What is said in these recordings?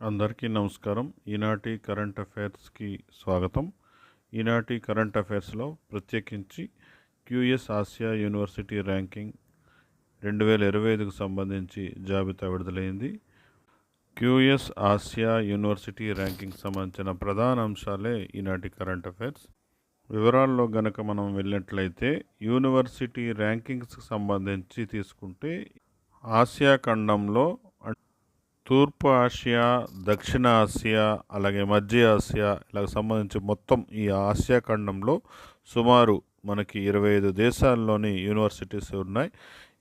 అందరికీ నమస్కారం. ఈనాటి కరెంట్ అఫైర్స్కి స్వాగతం. ఈనాటి కరెంట్ అఫైర్స్లో ప్రత్యేకించి క్యూఎస్ ఆసియా యూనివర్సిటీ ర్యాంకింగ్ రెండు వేల ఇరవై ఐదుకు సంబంధించి జాబితా విడుదలైంది. క్యూఎస్ ఆసియా యూనివర్సిటీ ర్యాంకింగ్ సంబంధించిన ప్రధాన అంశాలే ఈనాటి కరెంట్ అఫైర్స్. వివరాల్లో గనక మనం వెళ్ళినట్లయితే యూనివర్సిటీ ర్యాంకింగ్స్కి సంబంధించి తీసుకుంటే ఆసియా ఖండంలో తూర్పు ఆసియా దక్షిణ ఆసియా అలాగే మధ్య ఆసియా ఇలా సంబంధించి మొత్తం ఈ ఆసియా ఖండంలో సుమారు మనకి ఇరవై ఐదు దేశాల్లోని యూనివర్సిటీస్ ఉన్నాయి.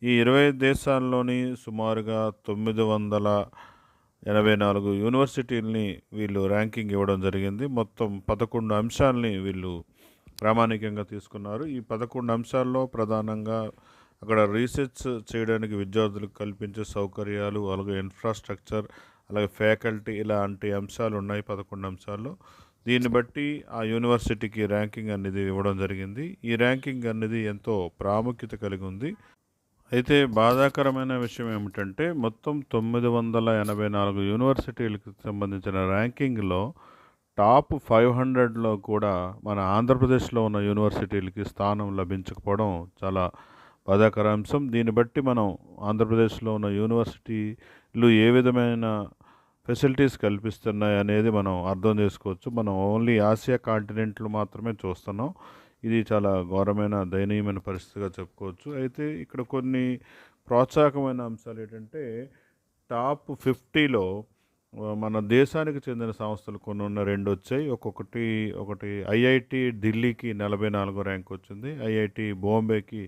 ఈ ఇరవై ఐదు దేశాల్లోని సుమారుగా తొమ్మిది వందల ఎనభై నాలుగు యూనివర్సిటీలని వీళ్ళు ర్యాంకింగ్ ఇవ్వడం జరిగింది. మొత్తం పదకొండు అంశాలని వీళ్ళు ప్రామాణికంగా తీసుకున్నారు. ఈ పదకొండు అంశాల్లో ప్రధానంగా అక్కడ రీసెర్చ్ చేయడానికి విద్యార్థులకు కల్పించే సౌకర్యాలు అలాగే ఇన్ఫ్రాస్ట్రక్చర్ అలాగే ఫ్యాకల్టీ ఇలాంటి అంశాలు ఉన్నాయి పదకొండు అంశాల్లో. దీన్ని బట్టి ఆ యూనివర్సిటీకి ర్యాంకింగ్ అనేది ఇవ్వడం జరిగింది. ఈ ర్యాంకింగ్ అనేది ఎంతో ప్రాముఖ్యత కలిగి ఉంది. అయితే బాధాకరమైన విషయం ఏమిటంటే మొత్తం తొమ్మిది వందల ఎనభై నాలుగు యూనివర్సిటీలకు సంబంధించిన ర్యాంకింగ్లో టాప్ ఫైవ్ హండ్రెడ్లో కూడా మన ఆంధ్రప్రదేశ్లో ఉన్న యూనివర్సిటీలకి స్థానం లభించకపోవడం చాలా బాధాకర అంశం దీన్ని బట్టి మనం ఆంధ్రప్రదేశ్లో ఉన్న యూనివర్సిటీలు ఏ విధమైన ఫెసిలిటీస్ కల్పిస్తున్నాయి అనేది మనం అర్థం చేసుకోవచ్చు. మనం ఓన్లీ ఆసియా కాంటినెంట్లు మాత్రమే చూస్తున్నాం. ఇది చాలా ఘోరమైన దయనీయమైన పరిస్థితిగా చెప్పుకోవచ్చు. అయితే ఇక్కడ కొన్ని ప్రోత్సాహకమైన అంశాలు ఏంటంటే టాప్ ఫిఫ్టీలో మన దేశానికి చెందిన సంస్థలు కొన్ని ఉన్న రెండు వచ్చాయి. ఒక్కొక్కటి ఒకటి ఐఐటి ఢిల్లీకి నలభై నాలుగో ర్యాంక్ వచ్చింది. ఐఐటి బాంబేకి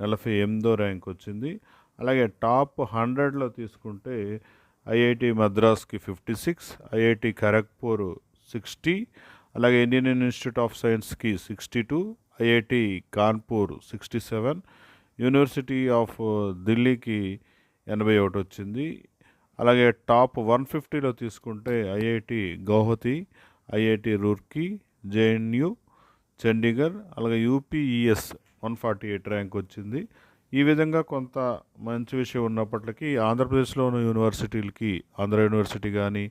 నలభై ఎనిమిదో ర్యాంక్ వచ్చింది అలాగే టాప్ హండ్రెడ్లో తీసుకుంటే IIT మద్రాస్కి fifty six IIT Kharagpur sixty అలాగే ఇండియన్ ఇన్స్టిట్యూట్ ఆఫ్ సైన్స్కి sixty two IIT Kanpur sixty seven university of ఢిల్లీకి ఎనభై ఒకటి వచ్చింది. అలాగే టాప్ వన్ ఫిఫ్టీలో తీసుకుంటే IIT Guwahati IIT Roorkee JNU Chandigarh అలాగే UPES one forty eight rank వచ్చింది. ఈ విధంగా కొంత మంచి విషయం ఉన్నప్పటికీ ఆంధ్రప్రదేశ్లో ఉన్న యూనివర్సిటీలకి ఆంధ్ర యూనివర్సిటీ కానీ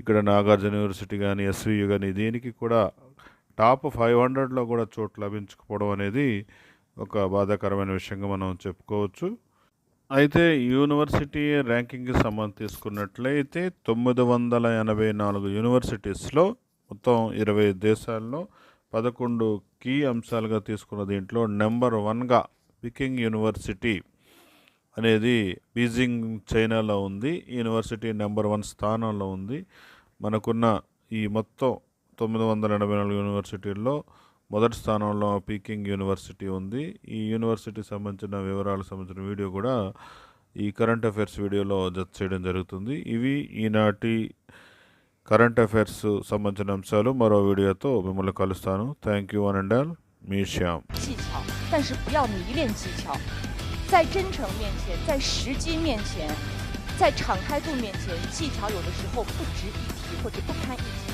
ఇక్కడ నాగార్జున యూనివర్సిటీ కానీ ఎస్వియు కానీ దీనికి కూడా టాప్ ఫైవ్ హండ్రెడ్లో కూడా చోటు లభించకపోవడం అనేది ఒక బాధాకరమైన విషయంగా మనం చెప్పుకోవచ్చు. అయితే యూనివర్సిటీ ర్యాంకింగ్కి సంబంధం తీసుకున్నట్లయితే తొమ్మిది వందల ఎనభై నాలుగు యూనివర్సిటీస్లో మొత్తం ఇరవై దేశాల్లో పదకొండు కీ అంశాలుగా తీసుకున్న దీంట్లో నెంబర్ వన్గా పికింగ్ యూనివర్సిటీ అనేది బీజింగ్ చైనాలో ఉంది. యూనివర్సిటీ నెంబర్ వన్ స్థానంలో ఉంది. మనకున్న ఈ మొత్తం తొమ్మిది వందల ఎనభై నాలుగు యూనివర్సిటీల్లో మొదటి స్థానంలో పీకింగ్ యూనివర్సిటీ ఉంది. ఈ యూనివర్సిటీ సంబంధించిన వివరాలకు సంబంధించిన వీడియో కూడా ఈ కరెంట్ అఫైర్స్ వీడియోలో జత చేయడం జరుగుతుంది. ఇవి ఈనాటి కరెంట్ అఫైర్స్ సంబంధించిన అంశాలు మరో వీడియోతో మిమ్మల్ని కలుస్తాను thank you one and all me Shyam 技巧，但是不要迷恋技巧。在真诚面前，在时机面前，在敞开度面前，技巧有的时候不值一提或者不堪一提。